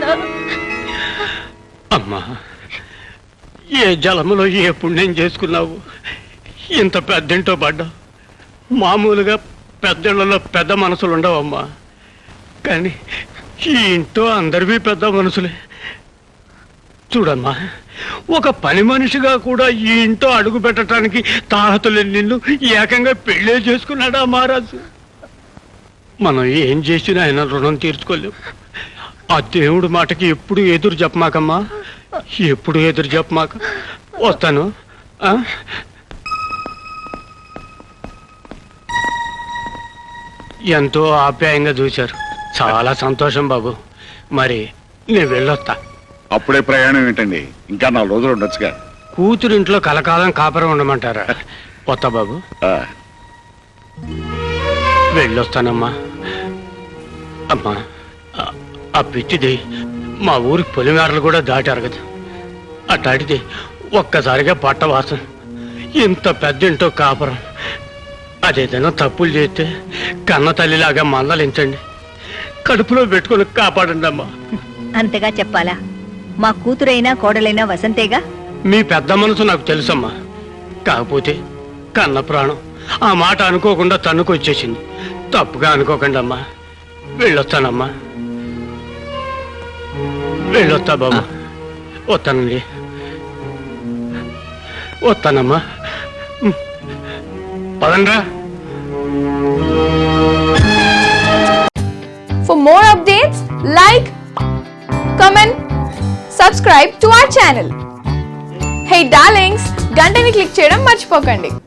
నాన్న అమ్మా ఏ జలములో ఏ పుణ్యం చేసుకున్నావు? ఇంత పెద్దంటో పడ్డా. మామూలుగా పెద్దళ్ళలో పెద్ద మనసులుండవమ్మా. కానీ ఈ ఇంట్లో అందరివి పెద్ద మనసులే. చూడమ్మా ఒక పని మనిషిగా కూడా ఈ ఇంట్లో అడుగు పెట్టడానికి తాహతులు నిన్ను ఏకంగా పెళ్ళే చేసుకున్నాడా మహారాజు? మనం ఏం చేసినా ఆయన రుణం తీర్చుకోలేము ఆ దేవుడి మాటకి ఎప్పుడు ఎదురు చెప్పమాకమ్మా? ఎప్పుడు ఎదురు చెప్పమాక? వస్తాను? ఎంతో ఆప్యాయంగా చూశారు. చాలా సంతోషం బాబు. మరి నేను వెళ్ళొస్తా. అప్పుడే ప్రయాణం ఏంటండి ఇంకా నాలుగు రోజులు ఉండొచ్చుగా. కూతురింట్లో కలకాలం కాపురం ఉండమంటారా? వస్తా బాబు. వెళ్ళొస్తానమ్మా. అమ్మా. ఆ- పిచ్చిది మా ఊరికి పొలిమేరలు కూడా దాటారు కదా. అట్లాంటిది ఒక్కసారిగా పట్టవాసం. ఇంత పెద్దింటో కాపురం. అదేదైనా తప్పులు చేస్తే కన్న తల్లిలాగా మందలించండి. కడుపులో పెట్టుకొని కాపాడండి అమ్మా అంతగా చెప్పాలా? మా కూతురైనా కోడలైనా వసంతేగా? మీ పెద్ద మనసు నాకు తెలుసమ్మా. కాకపోతే కన్న ప్రాణం ఆ మాట అనుకోకుండా తన్నుకొచ్చేసింది. తప్పుగా అనుకోకండి అమ్మా వెళ్ళొస్తానమ్మా. వెళ్ళొస్తా బాబు వస్తానండి వస్తానమ్మా పదండ్రా For more updates, like, comment, subscribe to our channel. Hey darlings, గంటని click చేయడం మర్చిపోకండి